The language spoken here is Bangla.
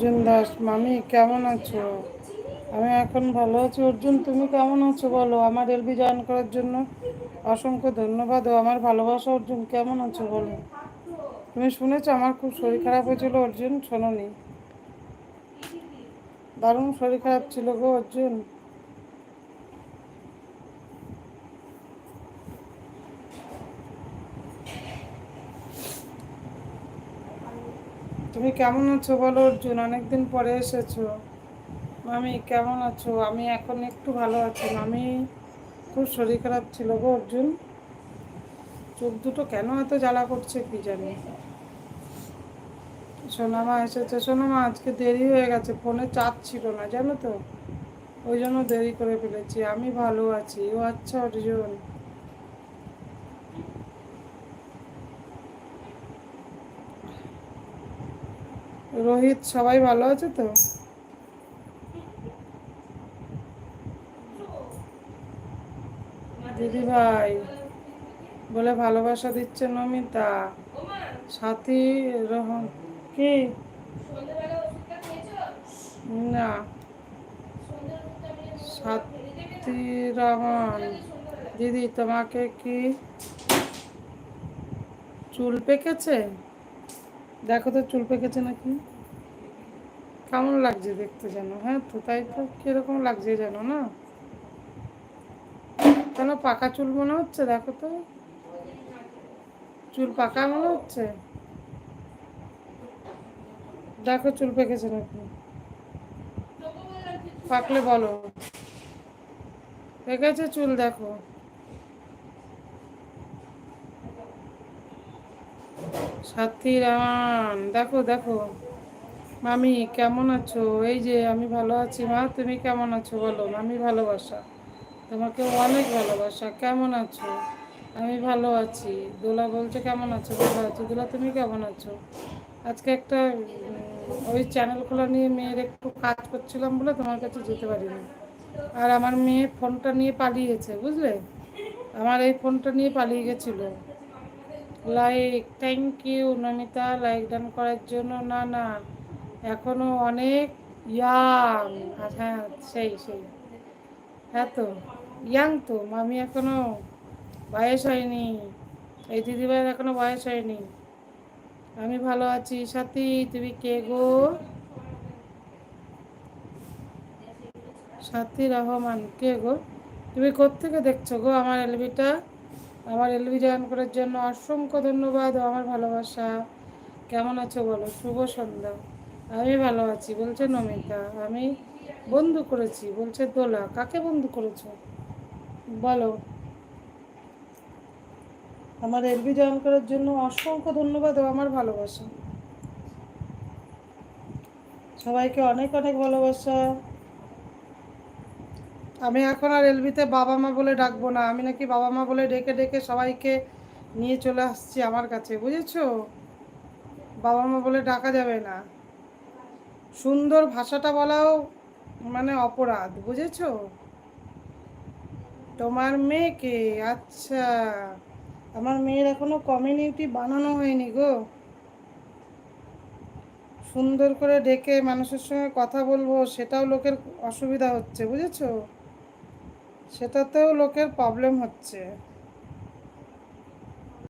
অর্জুন দাস, মামি, কেমন আছো? আমি এখন ভালো আছি অর্জুন, তুমি কেমন আছো বলো? আমার এলবি জয়েন করার জন্য অসংখ্য ধন্যবাদ ও আমার ভালোবাসা অর্জুন, কেমন আছো বলো? তুমি শুনেছো আমার খুব শরীর খারাপ হয়েছিল অর্জুন? শোনো নি দারুণ শরীর খারাপ ছিল গো অর্জুন। তুমি কেমন আছো বলো, অর্জুন? অনেকদিন পরে এসেছ। মামি, কেমন আছো? আমি এখন একটু ভালো আছি। মামি খুব শরীর খারাপ ছিল গো, অর্জুন? চোখ দুটো কেন এত জ্বালা করছে কি জানি? সোনামা এসেছে। সোনামা, আজকে দেরি হয়ে গেছে। ফোনে চার্জ ছিল না, জানো তো? ওই জন্য দেরি করে ফেলেছি। আমি ভালো আছি। ও আচ্ছা অর্জুন। রোহিত, সবাই ভালো আছে তো? দিদি ভাই, বলে ভালোবাসা দিচ্ছে নমিতা। সাথী রহম কি? না। সাথী রহমান দিদি, তোমাকে কি চুল পেকেছে? দেখো তো চুল পেকেছে নাকি? কেমন লাগছে দেখতে যেন? হ্যাঁ তো, তাই তো কীরকম লাগছে যেন, না? কেন পাকা চুল মনে হচ্ছে? দেখো তো। চুল পাকা মনে হচ্ছে? দেখো চুল পেকেছে নাকি? পাকলে বলো। পেকেছে চুল, দেখো। সাথী রামান দেখো দেখো। মামি, কেমন আছো? এই যে, আমি ভালো আছি, মা, তুমি কেমন আছো বলো? মামি ভালোবাসা, তোমাকে অনেক ভালোবাসা, কেমন আছো? আমি ভালো আছি। দোলা বলছে, কেমন আছো? ভালো আছো? দোলা, তুমি কেমন আছো? আজকে একটা ওই চ্যানেল খোলা নিয়ে মেয়ের একটু কাজ করছিলাম বলে তোমার কাছে যেতে পারিনি। আর আমার মেয়ে ফোনটা নিয়ে পালিয়েছে, বুঝলে? আমার এই ফোনটা নিয়ে পালিয়ে গেছিল। Like thank you Namita like done করার জন্য, না না, এখনও অনেক ইয়াং হ্যাঁ সেই সেই। হ্যাঁ তো ইয়াং তো, মামি এখনও বয়স হয়নি। এই দিদিভাইয়ের এখনও বয়স হয়নি। আমি ভালো আছি। সাথী, তুমি কে গো? সাথী রহমান, কে গো? তুমি কোত্থেকে দেখছ গো আমার এলবিটা আমার এলবি জয়েন করার জন্য অসংখ্য ধন্যবাদ ও আমার ভালোবাসা। কেমন আছো বলো? শুভ সন্ধ্যা। আমি ভালো আছি, বলছে নমিতা। আমি বন্ধু করেছি, বলছে দোলা। কাকে বন্ধু করেছ? বলো। আমার এলবি জয়েন করার জন্য অসংখ্য ধন্যবাদ ও আমার ভালোবাসা। সবাইকে অনেক অনেক ভালোবাসা। আমি এখন আর এলবিতে বাবা মা বলে ডাকবো না। আমি নাকি বাবা মা বলে ডেকে ডেকে সবাইকে নিয়ে চলে আসছি আমার কাছে, বুঝেছ? বাবা মা বলে ডাকা যাবে না। সুন্দর ভাষাটা বলাও মানে অপরাধ, বুঝেছ? তোমার মেয়েকে? আচ্ছা। আমার মেয়ের এখনও কমিউনিটি বানানো হয়নি গো। সুন্দর করে ডেকে মানুষের সঙ্গে কথা বলব, সেটাও লোকের অসুবিধা হচ্ছে, বুঝেছ? সেটাতেও লোকের প্রবলেম হচ্ছে।